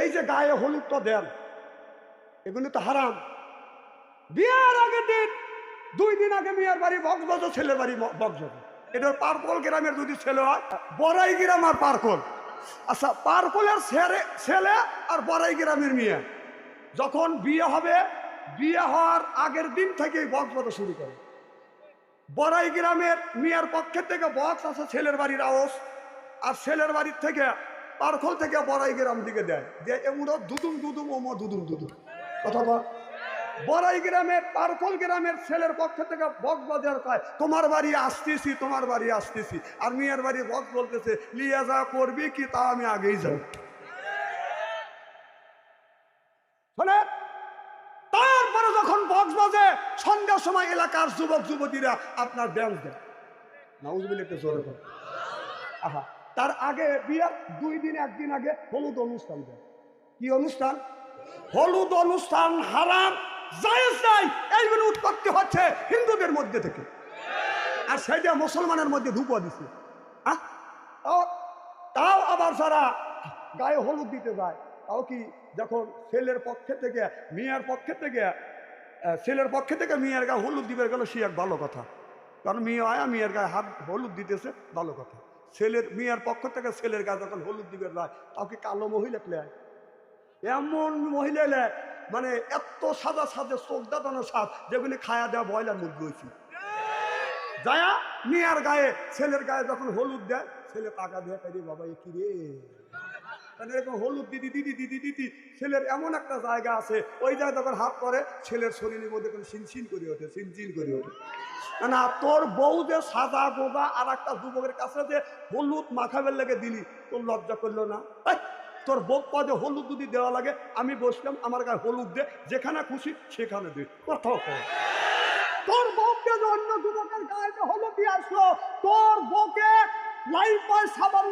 এই যে গায়ে হলুদ তো দেন, এগুলো তো হারাম। বিয়ার আগের দিন, দুই দিন আগে মেয়ের বাড়ি বকবাজ ছেলের বাড়ি বকবাজ এটা পার্কল গ্রামের যদি ছেলে হয়, বড়াই গ্রাম আর পার্কল আচ্ছা পার্কলের ছেলে ছেলে আর বড়াই গ্রামের মেয়ে। যখন বিয়ে হবে, বিয়ে হওয়ার আগের দিন থেকেই বক্স শুরু করে। বড়াই গ্রামের মেয়ের পক্ষের থেকে বক্স আছে ছেলের বাড়ির আওস আর ছেলের বাড়ির থেকে পার্কল থেকে বড়াই গ্রাম দিকে দেয়। যে এমুরো দুদুম দুদুম ওমো দুদুম দুদুম। কথা বল বড়াই গ্রামের পার্কল গ্রামের ছেলের পক্ষ থেকে বক্স বাজার কয়, তোমার বাড়ি আসতেছি, তোমার বাড়ি আসতেছি। আর মেয়ের বাড়ি বক্স বলতেছে, লিয়া যা করবি কি তা আমি আগেই যাই তারপরে যখন বক্স বাজে, সন্ধ্যার সময় এলাকার যুবক যুবতীরা আপনার ড্যান্স দেয়। নাউজবিল একটু জোরে আহা। তার আগে বিয়ার দুই দিন, একদিন আগে হলুদ অনুষ্ঠান দেয়। কি অনুষ্ঠান? হলুদ অনুষ্ঠান হারাম উৎপত্তি হচ্ছে হিন্দুদের মধ্যে থেকে। আর সেটা মুসলমানের মধ্যে ঢুকো দিছে। তাও আবার যারা গায়ে হলুদ দিতে যায়, তাও কি যখন ছেলের পক্ষে থেকে, মেয়ের পক্ষে থেকে ছেলের পক্ষে থেকে মেয়ের গায়ে হলুদ দিবে গেল সে এক ভালো কথা। কারণ মেয়ে আয়া, মেয়ের গায়ে হাত হলুদ দিতেছে, ভালো কথা। ছেলের, মেয়ের পক্ষ থেকে ছেলের গায়ে যখন হলুদ দিবে না কাউকে কালো মহিলা প্লেয়ার এমন মহিলা এলে মানে এত সাদা সাদা চোখ দাঁতানো সাদ যেগুলি খায়া দেওয়া বয়লার মুখ হয়েছে। যায়া, মেয়ার গায়ে, ছেলের গায়ে যখন হলুদ দেয়, ছেলে টাকা দেয় বাবা, এ কি রে? এরকম হলুদ দিদি দিদি দিদি দিদি ছেলের এমন একটা জায়গা আছে ওই জায়গায় যখন হাত করে ছেলের শরীরের মধ্যে কোনো সিনসিন করে ওঠে সিনসিন করে ওঠে। না, তোর বউ যে সাদা গোদা আর একটা যুবকের কাছে যে হলুদ মাখাবের লেগে দিলি তোর লজ্জা করল না? তোর বউ পদে হলুদ যদি দেওয়া লাগে আমি বসলাম আমার গায়ে হলুদ দে যেখানে খুশি সেখানে দে। কথা তোর বউকে অন্য যুবকের গায়ে হলুদ দিয়ে আসলো তোর বউকে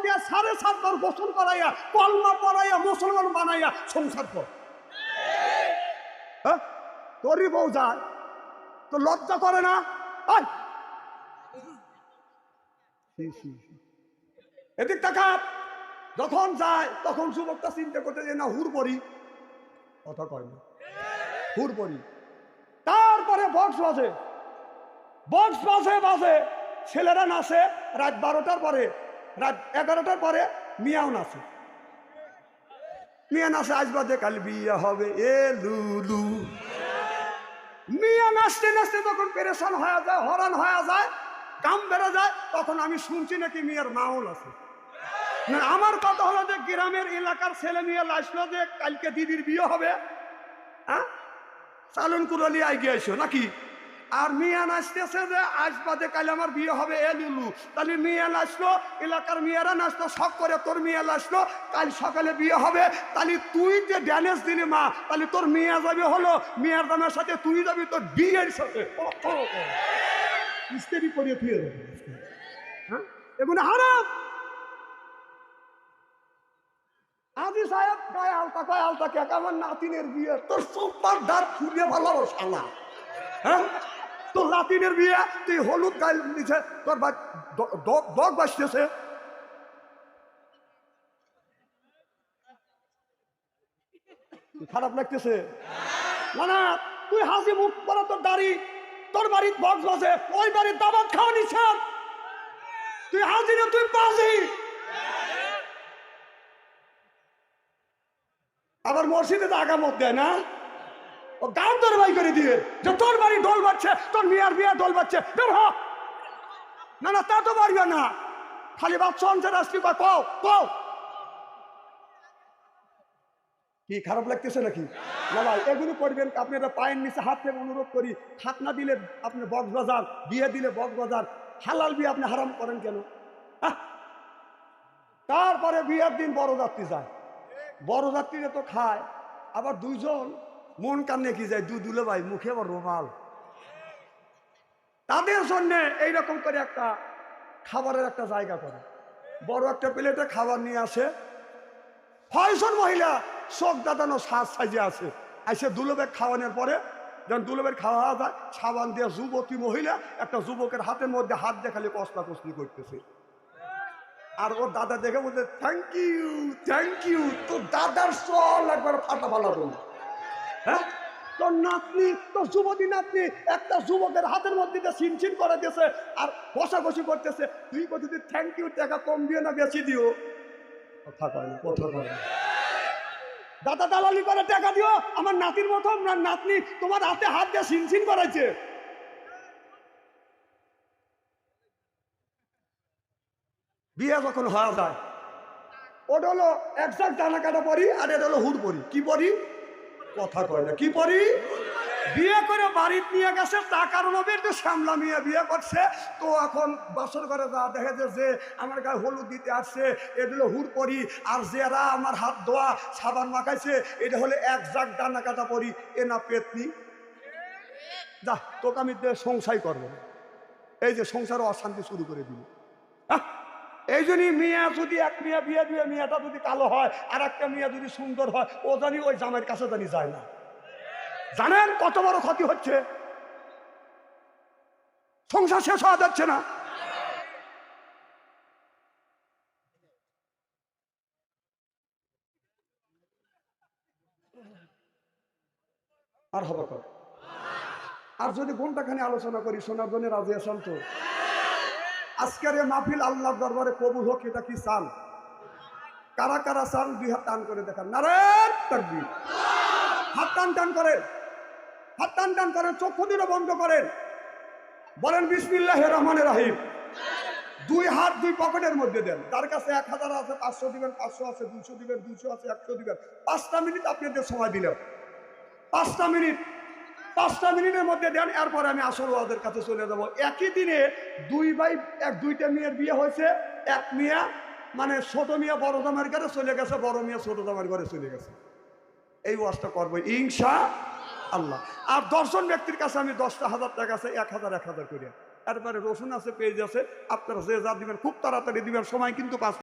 দিয়া সাড়ে সাতবার করাইয়া মুসলমান বানাইয়া সংসার হ্যাঁ? যায় তো লজ্জা করে না। এদিক টাকা যখন যায়, তখন যুবকটা চিন্তা করতে যে, না হুর পরি। কথা কয় না। হুর পরি। তারপরে বক্স বাজে। বক্স বাজে বাজে। ছেলেরা নাচে, রাত বারোটার পরে, রাত এগারোটার পরে মিয়াও নাচে। মিয়া নাচে, আজ বাদে কাল বিয়ে হবে এ লুলু। মিয়া নাচতে নাচতে যখন পেরেশান হয়ে যায় হরান হয়ে যায়, কাম বেড়ে যায়, তখন আমি শুনছি নাকি মিয়ার মাওল আছে না, আমার কথা হলো যে গ্রামের এলাকার ছেলে মেয়ে আসলো যে কালকে দিদির বিয়ে হবে হ্যাঁ? চালন কুরালি আই গিয়েছো নাকি? আর মিয়া নাচতেছে যে, আজ বাদে কাল আমার বিয়ে হবে, এ লুলু। তাহলে মিয়া নাচলো, এলাকার মেয়েরা নাচলো, শখ করে তোর মিয়া নাচলো, কাল সকালে বিয়ে হবে, তাহলে তুই যে ড্যানেস দিলি মা, তাহলে তোর মেয়া যাবে হলো, মেয়ার দামের সাথে তুই যাবি তোর বিয়ের সাথে। ইস্তেরি করিয়ে তুই হ্যাঁ? এগুলো হারাম। আজি সাহেব আলতা কয় আলতা কে? আমার নাতিনের বিয়ে। তোর সুপার দাঁত ফুলিয়ে ভালো হ্যাঁ? তোর নাতিনের বিয়ে, তুই হলুদ গায়ে নিছে তোর ডগ বাসতেছে খারাপ লাগতেছে? না না, তুই হাসি মুখ পরা তোর দাড়ি, তোর বাড়ির বক্স বাজে ওই বাড়ির দাবাত খাওয়া নিছেন তুই হাসি না, তুই বাজি। আবার মসজিদে তো আগামত দেয় না? ও গান তোর বাই করে দিয়ে। যে তোর বাড়ি দোল বাচ্ছে তোর মেয়ার বিয়ে দোল বাচ্ছে বের হ। না না, তা তো পারবে না। খালি বাচ্চা অঞ্চল আসলি বা কও কও কি খারাপ লাগতেছে নাকি? না ভাই, এগুলো করবেন আপনি এটা পায়ের নিচে হাত থেকে অনুরোধ করি হাত না দিলে আপনি বক্সবাজার বিয়ে দিলে বক্সবাজার হালাল বিয়ে আপনি হারাম করেন কেন? তারপরে বিয়ের দিন বড় যাত্রী যায়। বড় যাত্রীরা তো খায়, আবার দুইজন মন কান্নে কি যায়? দু দুলে ভাই, মুখে আবার রোমাল। তাদের জন্যে এইরকম করে একটা খাবারের একটা জায়গা করে। বড় একটা প্লেটে খাবার নিয়ে আসে। ছয়জন মহিলা চোখ দাদানো সাজ সাজে আছে। এসে দুলবের খাওয়ানোর পরে যখন দুলবের খাওয়া যায়, সাবান দিয়ে যুবতী মহিলা একটা যুবকের হাতের মধ্যে হাত দিয়ে খালি কসলা কসলি করতেছে। আর ওর দাদা দেখে বলছে থ্যাংক ইউ থ্যাংক ইউ তোর দাদার চল একবার ফাটা ফালাবো হ্যাঁ? তোর নাতনি, তোর যুবতী নাতনি একটা যুবকের হাতের মধ্যে চিনচিন করে দিয়েছে আর বসাবসি করতেছে। তুই যদি থ্যাংক ইউ টাকা কম দিয়ে না বেশি দিও। কথা কয় কথা কয় দাদা দালালি করে টাকা দিও, আমার নাতির মতো না নাতনি তোমার হাতে হাত দিয়ে চিনচিন করাইছে। বিয়ে যখন হওয়া যায়, ওটা হলো একজাক্ট দানা কাটা পরি আর এটা হলো হুড পরি। কি পরি? কথা কয় না। কি পরি? বিয়ে করে বাড়িতে নিয়ে গেছে টাকার লোভে একটু শ্যামলা মেয়ে বিয়ে করছে। তো এখন বছর করে যা দেখে যে আমার গায়ে হলুদ দিতে আসছে এটা হলো হুড় পরি, আর যারা আমার হাত ধোয়া, সাবান মাখাইছে, এটা হলে এক জাগ ডানা কাটা পরি, এ না পেতনি। যা, তোকে আমি সংসাই করব। এই যে সংসারও অশান্তি শুরু করে দিল! এই জন্যই মেয়ে যদি এক মেয়ে বিয়ে দিয়ে মেয়েটা যদি কালো হয় আর একটা মেয়ে যদি সুন্দর হয়, ও জানি ওই জামাইয়ের কাছে জানি যায় না। জানেন কত বড় ক্ষতি হচ্ছে? সংসার শেষ হওয়া যাচ্ছে না। আর হবে আর যদি ঘন্টাখানি আলোচনা করি শোনার জন্য রাজি আসান তো? আজকের মাহফিল আল্লাহ দরবারে কবুল হোক, এটা কি চান কারা কারা চান দুই হাত টান করে দেখান। তাকবীর। হাত টান টান করেন। হাত টান টান করেন, চক্ষু দুটো বন্ধ করেন। বলেন বিসমিল্লাহ রহমান রাহিম। দুই হাত দুই পকেটের মধ্যে দেন। তার কাছে এক হাজার আছে, পাঁচশো দিবেন, পাঁচশো আছে, দুইশো দিবেন, দুইশো আছে, একশো দিবেন। পাঁচটা মিনিট আপনাদের সময় দিলেন। পাঁচটা মিনিট। পাঁচটা মিনিটের মধ্যে দেন, এরপরে আমি আসল ওয়াদের কাছে চলে যাব। একই দিনে দুই ভাই, এক দুইটা মেয়ের বিয়ে হয়েছে, এক মেয়ে মানে ছোট মেয়ে বড় জামার ঘরে চলে গেছে, বড় মেয়ে ছোট জামার ঘরে চলে গেছে। এই ওয়াজটা করব ইংসা আল্লাহ আর দশজন ব্যক্তির কাছে আমি দশটা হাজার টাকা আছে, এক হাজার এক হাজার করে। এরপরে রসুন আছে পেজ আছে, আপনারা যে যা দিবেন, খুব তাড়াতাড়ি দিবেন, সময় কিন্তু পাঁচ